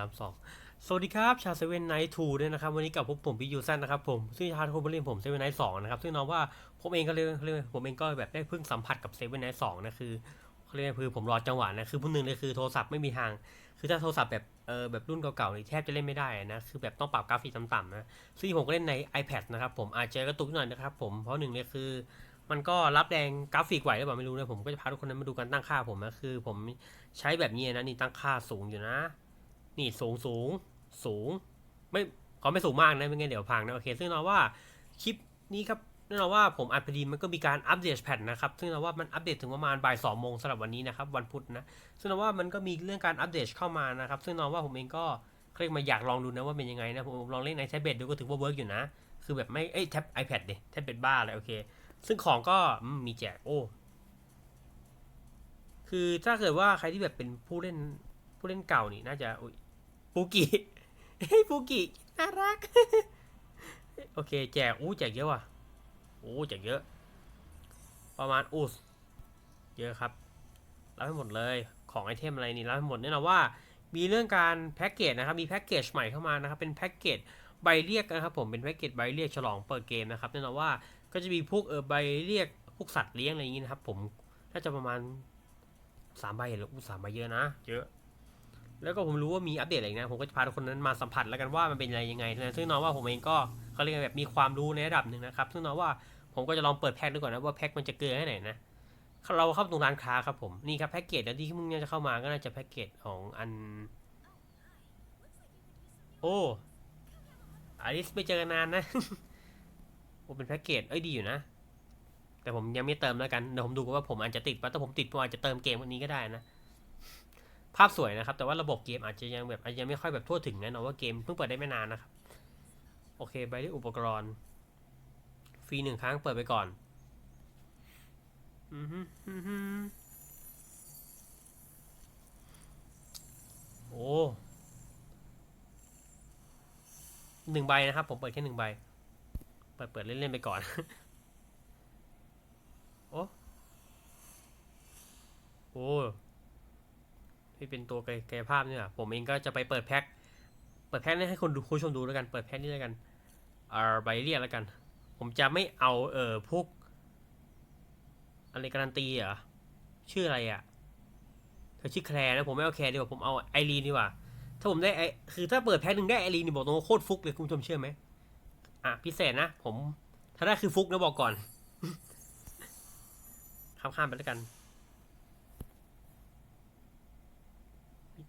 ามสองสวัสดีครับ ชาเซเว่นไนท์ทูด้วยนะครับ วันนี้กับพวกผมพี่ยูซันนะครับผมซึ่งชาวทุกคนรียกผมเซเว่นไนท์สองนะครับ ซึ่งน้องว่าผมเองก็เลยเรียกผมเองก็แบบได้เพิ่งสัมผัสกับเซเว่นไนท์สองนะคือเขาเรียกคือผมรอจังหวะนะคือผู้หนึ่งเลยคือโทรศัพท์ไม่มีทาง คือถ้าโทรศัพท์แบบเออแบบรุ่นเก่าๆนี่แทบจะเล่นไม่ได้นะคือแบบต้องปรับกราฟิกต่ำๆนะซึ่งผมก็เล่นใน iPad นะครับผมอาจจะกระตุกหน่อยนะครับผมเพราะหนึ่งเลยคือมันก็รับแรงกราฟิกไหวหรือเปล่าไม่รู้นะผมก็จะพาทุกคนนั้นมาดูการตั้งค่าผมนะคือ ผมใช้แบบนี้นะนี่ตั้งค่าสูงอยู่นะ นี่สูงสูงสูง ไม่เขาไม่สูงมากนะไม่งั้นเดี๋ยวพังนะโอเค ซึ่งเราว่าคลิปนี้ครับแน่นอนว่าผมอัดพอดีมันก็มีการอัปเดตแพทนะครับ ซึ่งเราว่ามันอัปเดตถึงประมาณบ่ายสองโมงสำหรับวันนี้นะครับวันพุธนะ ซึ่งเราว่ามันก็มีเรื่องการอัปเดตเข้ามานะครับ ซึ่งเราว่าผมเองก็เรียกมาอยากลองดูนะว่าเป็นยังไงนะผมลองเล่นในแท็บเล็ตดูก็ถือว่าเวิร์กอยู่นะ คือแบบไม่ เอ้ยแท็บ iPad ดิแท็บเล็ตบ้าเลยโอเค ซึ่งของก็มีแจกโอ้คือถ้าเกิดว่าใครที่แบบเป็นผู้เล่นผู้เล่นเก่านี่น่าจะอ ปูกิเฮ้ยปูกิน่ารัก โอเค แจกอู้แจกเยอะว่ะโอ้แจกเยอะ ประมาณอู้เยอะครับรับให้หมดเลยของไอเทมอะไรนี่รับให้หมดแน่นอนว่า มีเรื่องการแพ็กเกจนะครับ มีแพ็กเกจใหม่เข้ามานะครับ เป็นแพ็กเกจใบเรียกนะครับผม เป็นแพ็กเกจใบเรียกฉลองเปิดเกมนะครับแน่นอนว่าก็จะมีพวกเออใบเรียกพวกสัตว์เลี้ยงอะไรอย่างนี้นะครับผม น่าจะประมาณสามใบหรืออู้สามใบเยอะนะ เยอะ แล้วก็ผมรู้ว่ามีอัปเดตอะไรอีกนะผมก็จะพาทุกคนนั้นมาสัมผัสแล้วกันว่ามันเป็นอะไรยังไงนะซึ่งน้องว่าผมเองก็เขาเรียกแบบมีความรู้ในระดับหนึ่งนะครับ ซึ่งน้องว่าผมก็จะลองเปิดแพ็คดูก่อนนะว่าแพ็คมันจะเกินแค่ไหนนะเราเข้าตรงร้านค้าครับผมนี่ครับแพ็กเกจแล้วที่มึงเนี่ยจะเข้ามาก็น่าจะแพ็กเกจของอัน โอ้อาริสไม่เจอกันนานนะโอ้เป็นแพ็กเกจเอ้ยดีอยู่นะ แต่ผมยังไม่เติมแล้วกันเดี๋ยวผมดูก่อนว่าผมอาจจะติดว่าถ้าผมติดผมอาจจะเติมเกมวันนี้ก็ได้นะ ภาพสวยนะครับ แต่ว่าระบบเกมอาจจะยังแบบอาจจะยังไม่ค่อยแบบทั่วถึงนะเนอะว่าเกมเพิ่งเปิดได้ไม่นานนะครับ โอเค ไปที่อุปกรณ์ ฟรีหนึ่งครั้งเปิดไปก่อนอือฮึอือฮึโอ้หนึ่งใบนะครับ ผมเปิดแค่หนึ่งใบ เปิดเปิดเล่นๆไปก่อน โอ้โอ้ ที่เป็นตัวกายภาพเนี่ยผมเองก็จะไปเปิดแพ็คเปิดแพ็คนี่ให้คนดูผู้ชมดูแล้วกัน เปิดแพ็คนี่แล้วกันเอ่อใบเรียกแล้วกัน ผมจะไม่เอาเอ่อพวกอะไรการันตีเหรอชื่ออะไรอะเธอชื่อแคลร์นะผมไม่เอาแคลร์ดีกว่าผมเอาไอรีนดีกว่าถ้าผมได้ไอคือถ้าเปิดแพ็คหนึ่งได้ไอรีนนี่บอกตรงว่าโคตรฟุกเลยคุณผู้ชมเชื่อไหมอะพิเศษนะผมถ้าได้คือฟุกนะบอกก่อนข้ามๆไปแล้วกัน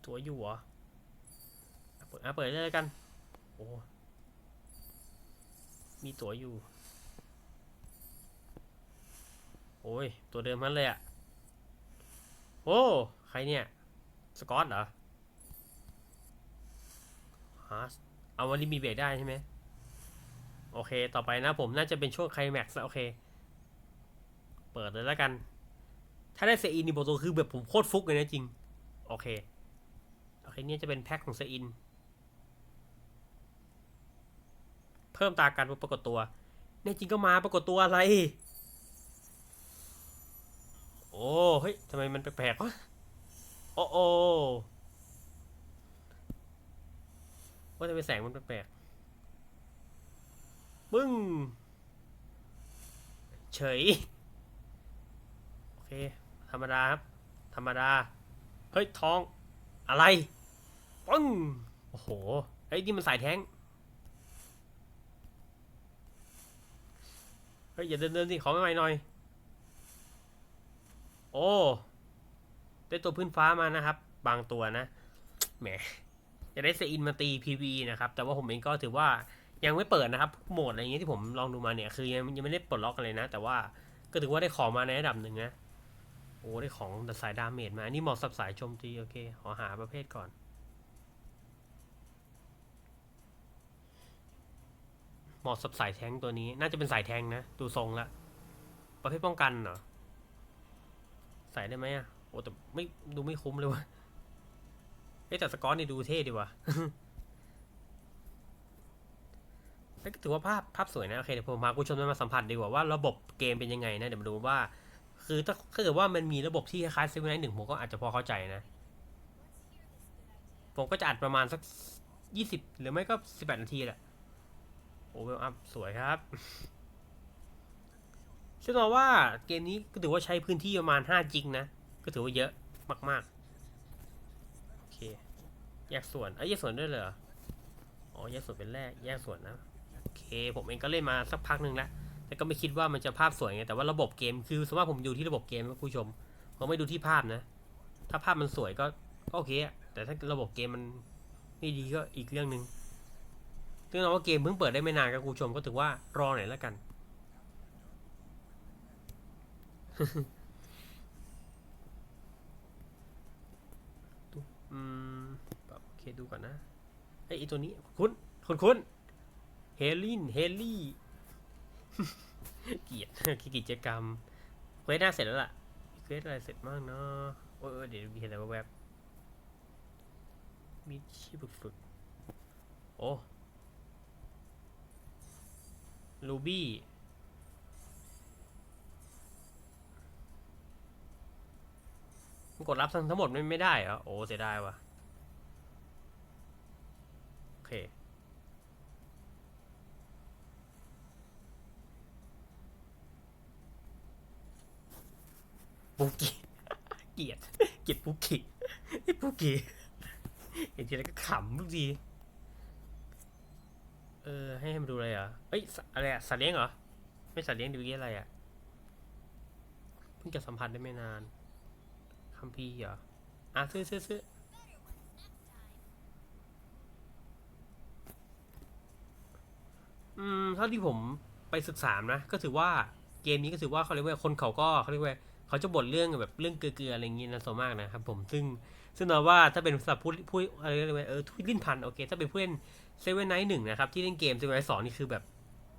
ตัวอยู่เหรอเปิดอะเปิดเลยกัน โอ้ มีตัวอยู่ โอ้ย ตัวเดิมนั้นเลยอะโอ้ ใครเนี่ย สกอตเหรอฮะเอาวันนี้มีเบรกได้ใช่ไหม โอเค ต่อไปนะผมน่าจะเป็นช่วงไคลแม็กซ์โอเค เปิดเลยแล้วกัน ถ้าได้เซอินนี่บอกตัวคือแบบผมโคตรฟุกเลยนะจริง โอเค อเนี่ยจะเป็นแพ็คของเซอิน เพิ่มตาการปรากฏตัวแน่จริงก็มาปรากฏตัวอะไร โอ้เฮ้ยทำไมมันแปลกๆวะโอ้โอ้ว่าทำไมแสงมันแปลกๆปึ้งเฉย โอเค ธรรมดาครับ ธรรมดา เฮ้ย ท้อง อะไร ปึ้งโอ้โหไอ้ยนี่มันสายแท้งเฮ้ยอย่าเดินเดินสิขอไม่ไหน่อย โอ้ได้ตัวพื้นฟ้ามานะครับ บางตัวนะแหมจะได้เซอินมาตี PV นะครับ แต่ว่าผมเองก็ถือว่ายังไม่เปิดนะครับโหมดอะไรอย่างเงี้ยที่ผมลองดูมาเนี่ย คือยังยังไม่ได้ปลดล็อกอะไรนะ แต่ว่าก็ถือว่าได้ของมาในระดับหนึ่งนะ โอ้ได้ของแต่สายดาเมจมา อันนี้เหมาะสับสายโจมตี โอเค ขอหาประเภทก่อน เห มาะสับสายแทงตัวนี้ น่าจะเป็นสายแทงนะ ดูทรงละ ประเภทป้องกันเหรอ ใส่ได้ไหมอะ โอ้แต่ไม่ดูไม่คุ้มเลยวะเอ้ยแต่สกอตนี่ดูเท่ดีวะก็ถือว่าภาพภาพสวยนะโอเคเดี๋ยวผมพาคุณผู้ชมมาสัมผัสดีกว่าว่าระบบเกมเป็นยังไงนะเดี๋ยวมาดูว่า คือถ้าถ้าเกิดว่ามันมีระบบที่คล้ายๆเซเว่นไนหนึ่งผมก็อาจจะพอเข้าใจนะ ผมก็จะอัดประมาณสักยี่สิบหรือไม่ก็สิบแปดนาทีแหละ เวลอัพสวยครับซึ่งเราว่าเกมนี้ก็ถือว่าใช้พื้นที่ประมาณ5จิกนะ ก็ถือว่าเยอะมากๆ โอเค แยกส่วน เอ้ยแยกส่วนด้วยเหรอ อ๋อ แยกส่วนเป็นแรก แยกส่วนนะ โอเค ผมเองก็เล่นมาสักพักหนึ่งแล้ว แต่ก็ไม่คิดว่ามันจะภาพสวยไง แต่ว่าระบบเกม คือสมมติว่าผมดูที่ระบบเกมนะคุณผู้ชม ผมไม่ดูที่ภาพนะ ถ้าภาพมันสวยก็ก็โอเค แต่ถ้าระบบเกมมันไม่ดีก็อีกเรื่องหนึ่ง ซึ่งเราว่าเกมเพิ่งเปิดได้ไม่นานครับคุณผู้ชมก็ถือว่ารอหน่อยแล้วกัน อืมแบบโอเคดูก่อนนะไอยไอตัวนี้ คุ้นคุ้นคุ้นเฮลิน เฮลี่เกียดกิจกรรมเควสหน้าเสร็จแล้วล่ะเควสอะไรเสร็จบ้างเนาะโอ้ยเออเดี๋ยวมีอะไรแวบมีชีพฝึก โอ้ ลูบี้กดรับทั้งทั้งหมดไม่ไมได้เหรอ โอ้เสียดายว่ะ โอเค ปุกกี้เกียด เกียดปุกกี้ไอ้ปุกกี้เห็นทีไรก็ขำทุกที เออ ให้ให้มันดูอะไรเหรอเอ้ยอะไรอะสัตว์เลี้ยงเหรอ ไม่สัตว์เลี้ยงดูยี่อะไรอะเพิ่งจะสัมผัสได้ไม่นานคัมภีร์เหรอ อะซื้อซื้อซื้ออืมเท่าที่ผมไปศึกษานะ ก็ถือว่าเกมนี้ก็ถือว่าเขาเรียกว่าคนเขาก็เขาเรียกว่าเขาจะบ่นเรื่องแบบเรื่องเกลือๆอะไรอย่างงี้นะส่วนมากนะครับผมซึ่ง ซึ่งเราว่าถ้าเป็นสำหรับผู้ผู้อะไรเรียกว่าเออทุยลิ้นพันโอเค ถ้าเป็นผู้เล่นเซเว่นไนท์หนึ่งนะครับที่เล่นเกมเซเว่นไนท์สองนี่คือแบบ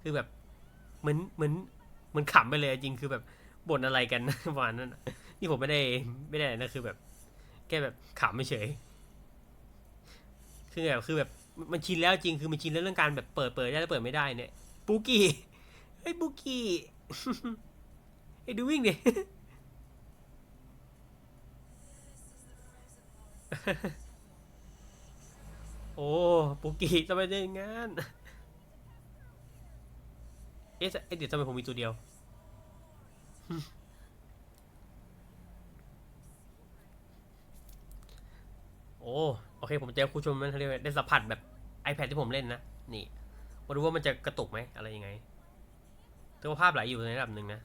คือแบบเหมือนเหมือนเหมือนขำไปเลยจริงคือแบบบ่นอะไรกันประมาณนั้นนี่ผมไม่ได้ไม่ได้นะคือแบบ แค่แบบขำไม่เฉยคือแบบคือแบบมันชินแล้วจริงคือมันชินแล้วเรื่องการแบบเปิดเปิดได้แล้วเปิดไม่ได้เนี่ย ปูกี้ไอ้ยปูกี้ไอ้ดูวิ่งดิ โอ้ปูกี้ทำไมได้งานเอ๊ะเดี๋ยวทำไมผมมีตัวเดียว โอ้โอเค ผมเจอคุณชมมันเรียกว่ได้สัมผัสแบบ iPad ที่ผมเล่นนะ นี่มาดูว่ามันจะกระตุกไหม อะไรยังไงแต่ว่าภาพไหลอยู่ในระดับหนึ่งนะ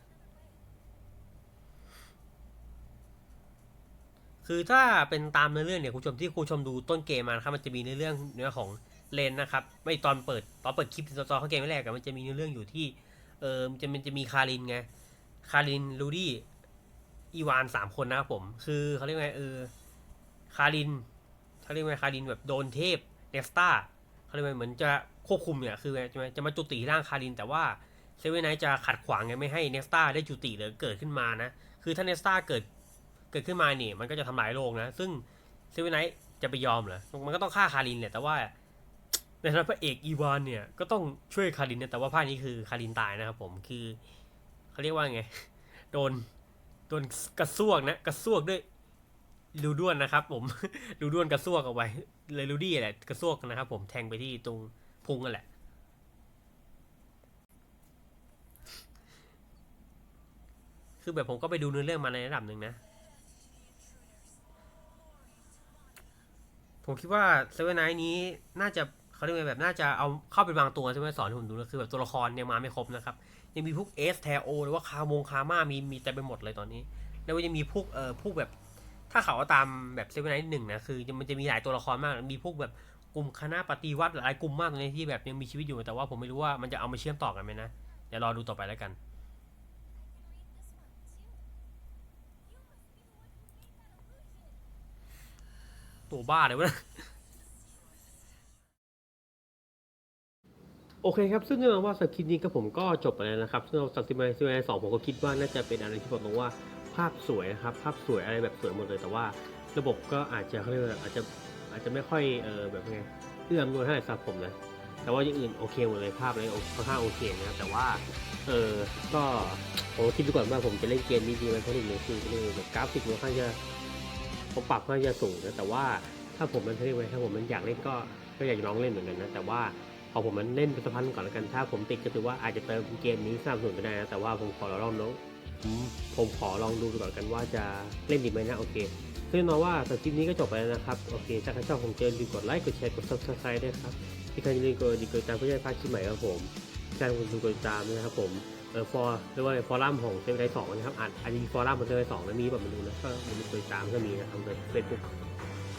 คือถ้าเป็นตามเนื้อเรื่องเนี่ยคุณผู้ชมที่คุณผู้ชมดูต้นเกมมานะครับมันจะมีเนื้อเรื่องเนื้อของเลนนะครับไม่ตอนเปิดตอนเปิดคลิปตอนเขาเกมแรกอะมันจะมีเนื้อเรื่องอยู่ที่เออมันจะมันจะมีคารินไงคารินลูดี้อีวานสามคนนะครับผมคือเขาเรียกว่าไงเออคารินเขาเรียกว่าคารินแบบโดนเทพเนสตาเขาเรียกว่าเหมือนจะควบคุมเนี่ยคือจะจะมาจุติร่างคาริน แต่ว่าเซเว่นไนจะขัดขวางไงไม่ให้เนสตาได้จุติหรือเกิดขึ้นมานะคือถ้าเนสตาเกิด เกิดขึ้นมาเนี่ยมันก็จะทำลายโลกนะ ซึ่งเซเว่นไนจะไปยอมเหรอ มันก็ต้องฆ่าคารินแหละแต่ว่าในฐานะพระเอกอีวานเนี่ยก็ต้องช่วยคารินนะแต่ว่าภาคนี้คือคารินตายนะครับผมคือเขาเรียกว่าไง โดนโดนกระซวกนะกระซวกด้วยรูด้วนนะครับ ผมรูด้วนกระซวกเอาไว้ เลยรูดี้แหละกระซวกนะครับ ผมแทงไปที่ตรงพุงกันแหละคือแบบผมก็ไปดูเนื้อเรื่องมาในระดับหนึ่งนะ ผมคิดว่าเซเว่นไนท์นี้น่าจะเขาเรียกว่าแบบน่าจะเอาเข้าไปบางตัวใช่ไหมสอนที่ผมดูนะคือแบบตัวละครยังมาไม่ครบนะครับ ยังมีพวกเอสแทโอหรือว่าคามงคาม่ามีมีเต็มไปหมดเลยตอนนี้ แล้วก็ยังมีพวกเอ่อพวกแบบถ้าเขาเอาตามแบบเซเว่นไนท์หนึ่งนะคือมันจะมีหลายตัวละครมากมีพวกแบบกลุ่มคณะปฏิวัติหลายกลุ่มมากเลยที่แบบยังมีชีวิตอยู่แต่ว่าผมไม่รู้ว่ามันจะเอามาเชื่อมต่อกันไหมนะเดี๋ยวรอดูต่อไปแล้วกัน ตัวบ้าเลยวะโอเคครับ ซึ่งเนื่องว่าสคริปต์นี้ก็ผมก็จบไปแล้วนะครับ ซึ่งสักซิมไซิมไสองผมก็คิดว่าน่าจะเป็นอะไรที่ผมมองว่าภาพสวยนะครับ ภาพสวยอะไรแบบสวยหมดเลย แต่ว่าระบบก็อาจจะเขาเรียกว่าอาจจะอาจจะไม่ค่อยเออแบบไงเอื้อมนวยเท่าไหร่สำหรับผมนะ แต่ว่าอย่างอื่นโอเคหมดเลยภาพอะไรค่อนข้างโอเคนะครับ แต่ว่าเออก็ผมคิดดูก่อนว่าผมจะเล่นเกมนี้ดีไหมเพราะหนึ่งเลยคือเออแบบกราฟิกมันค่อนข้างจะ ผมปรับค่อนข้าจะสูงนะแต่ว่าถ้าผมมันเรียกไว้ถ้าผมมันอยากเล่นก็ก็อยากลองเล่นเหมือนกันนะแต่ว่าพอผมมันเล่นไปสักพักหนึ่งก่อนแล้วกันถ้าผมติดก็ถือว่าอาจจะเติมเกมนี้สนับสนุนไม่ได้นะแต่ว่าผมขอลองดูผมผมขอลองดูก่อนกันว่าจะเล่นดีไหมนะโอเคซึ่งน้องว่าสำหรับคลิปนี้ก็จบไปแล้วนะครับโอเคถ้าใครชอบผมเจอลืมกดไลค์กดแชร์กด subscribe ด้วยครับที่ใครย่าลืมกดดีกดติดตามเพื่อจะได้พลาดคลิปใหม่ครับผมการคุณกดติดตามนะครับผม เออฟอร์เรียกว่าฟอรัมของเซเว่นไดสองนะครับอ่านอาจจะมีฟอรัมของเซเว่นไดสองแล้วมีแบบมาดูนะก็อย่าลืมกดติดตามก็มีนะครับในเฟซบุ๊ก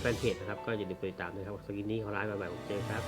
แฟนเพจนะครับก็อย่าลืมไปติดตามนะครับสกินนี้เขาไลฟ์มาใหม่ผมเจอครับ